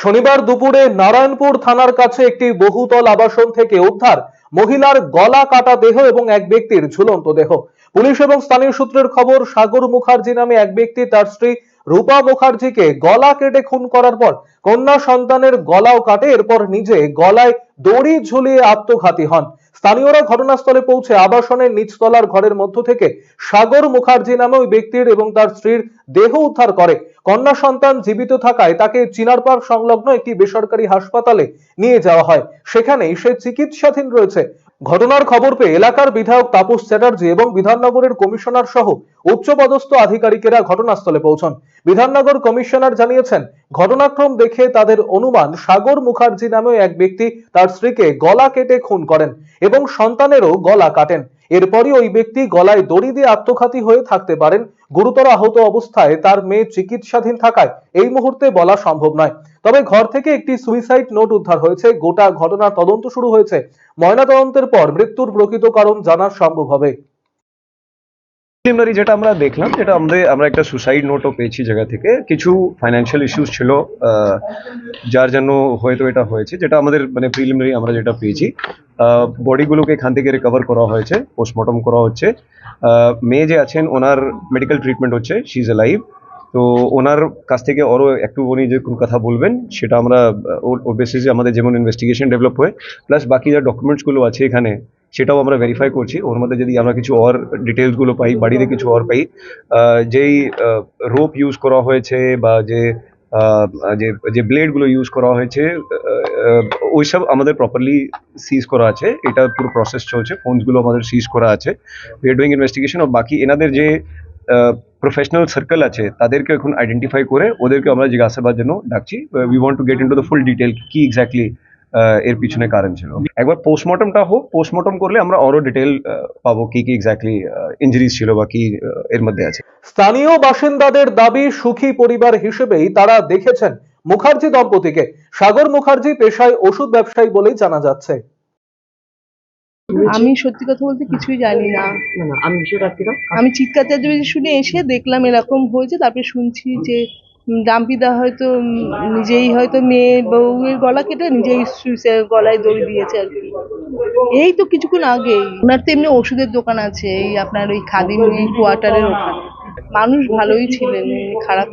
শনিবার দুপুরে নারায়ণপুর থানার কাছে একটি বহুতল আবাসন থেকে উদ্ধার মহিলার গলা কাটা দেহ এবং এক ব্যক্তির ঝুলন্ত দেহ। পুলিশ এবং স্থানীয় সূত্রের খবর, সাগর মুখার্জি নামে এক ব্যক্তি তার স্ত্রী রূপা মুখার্জিকে গলা কেটে খুন করার পর কন্যা সন্তানের গলাও কাটে। এরপর নিজে গলায় দড়ি ঝুলিয়ে আত্মঘাতী হন। স্থানীয়রা ঘটনাস্থলে পৌঁছে আবাসনের নিচতলার ঘরের মধ্য থেকে সাগর মুখার্জি নামে ওই ব্যক্তির এবং তার স্ত্রীর দেহ উদ্ধার করে। কন্যা সন্তান জীবিত থাকায় তাকে চিনারপাড় সংলগ্ন একটি বেসরকারি হাসপাতালে নিয়ে যাওয়া হয়। সেখানেই সে চিকিৎসাধীন রয়েছে। ঘটনার খবর পেয়ে এলাকার বিধায়ক তাপস চ্যাটার্জি এবং বিধাননগরের কমিশনার সহ উচ্চপদস্থ আধিকারিকেরা ঘটনাস্থলে পৌঁছন। বিধাননগর কমিশনার জানিয়েছেন, ঘটনাক্রম দেখে তাদের অনুমান সাগর মুখার্জি নামে এক ব্যক্তি তার স্ত্রীকে গলা কেটে খুন করেন এবং সন্তানেরও গলা কাটেন। এরপরই ওই ব্যক্তি গলায় দড়ি দিয়ে আত্মঘাতী হয়ে থাকতে পারেন। গুরুতর আহত অবস্থায় তার মেয়ে চিকিৎসাধীন থাকায় এই মুহূর্তে বলা সম্ভব নয়। তবে ঘর থেকে একটি সুইসাইড নোট উদ্ধার হয়েছে। গোটা ঘটনার তদন্ত শুরু হয়েছে। ময়নাতদন্তের পর মৃত্যুর প্রকৃত কারণ জানা সম্ভব হবে। প্রিলিমিনারি যেটা আমরা দেখলাম, যেটা আমাদের আমরা একটা সুসাইড নোটও পেয়েছি জায়গা থেকে। কিছু ফাইন্যান্সিয়াল ইস্যুস ছিল যার জন্য হয়তো এটা হয়েছে, যেটা আমাদের মানে প্রিলিমিনারি আমরা যেটা পেয়েছি। বডিগুলোকে এখান থেকে রিকভার করা হয়েছে পোস্টমর্টম করা হচ্ছে। মেয়ে যে আছেন, ওনার মেডিকেল ট্রিটমেন্ট হচ্ছে শি ইজ লাইভ তো ওনার কাছ থেকে আরও একটু উনি যে কোন কথা বলবেন, সেটা আমরা, ওর বেসিসে আমাদের যেমন ইনভেস্টিগেশন ডেভেলপ হয় প্লাস বাকি যা ডকুমেন্টসগুলো আছে এখানে, সেটাও আমরা ভেরিফাই করছি। ওর মধ্যে যদি আমরা কিছু অর ডিটেলসগুলো পাই, বাড়িতে কিছু অর পাই যেই রোপ ইউজ করা হয়েছে বা যে যে যে ব্লেডগুলো ইউজ করা হয়েছে ওইসব আমাদের প্রপারলি সিজ করা আছে। এটা পুরো প্রসেস চলছে ফোনসগুলো আমাদের সিজ করা আছে। উই ডুইং ইনভেস্টিগেশন আর বাকি এনাদের যে প্রফেশনাল সার্কেল আছে, তাদেরকে এখন আইডেন্টিফাই করে ওদেরকে আমরা জিজ্ঞাসাবাদ জন্য ডাকছি। We want to get into the full detail কি এক্স্যাক্টলি এর পিছনে কারণ ছিল। একবার পোস্টমর্টমটা হোক পোস্টমর্টম করলে আমরা আরও ডিটেল পাবো কি কি এক্স্যাক্টলি ইঞ্জুরিজ ছিল বা কি এর মধ্যে আছে। স্থানীয় বাসিন্দাদের দাবি সুখী পরিবার হিসেবেই তারা দেখেছেন মুখার্জি দম্পতিকে। সাগর মুখার্জি পেশায় ওষুধ ব্যবসায়ী বলেই জানা যাচ্ছে। আমি সত্যি কথা বলতে কিছুই জানি না। না না আমি বিষয়টা আমি চিৎকার শুনে এসে দেখলাম এরকম হয়েছে তারপরে শুনছি যে ডাম্পিদা হয়তো নিজেই হয়তো মেয়ে বউয়ের গলা কেটে নিজেই গলায় দড়ি দিয়েছে আর কি। এই তো কিছুক্ষণ আগেই। ওনার তো এমনি ওষুধের দোকান আছে এই আপনার ওই খাদিম কোয়ার্টারের ওখানে। মানুষ ভালোই ছিলেন খারাপ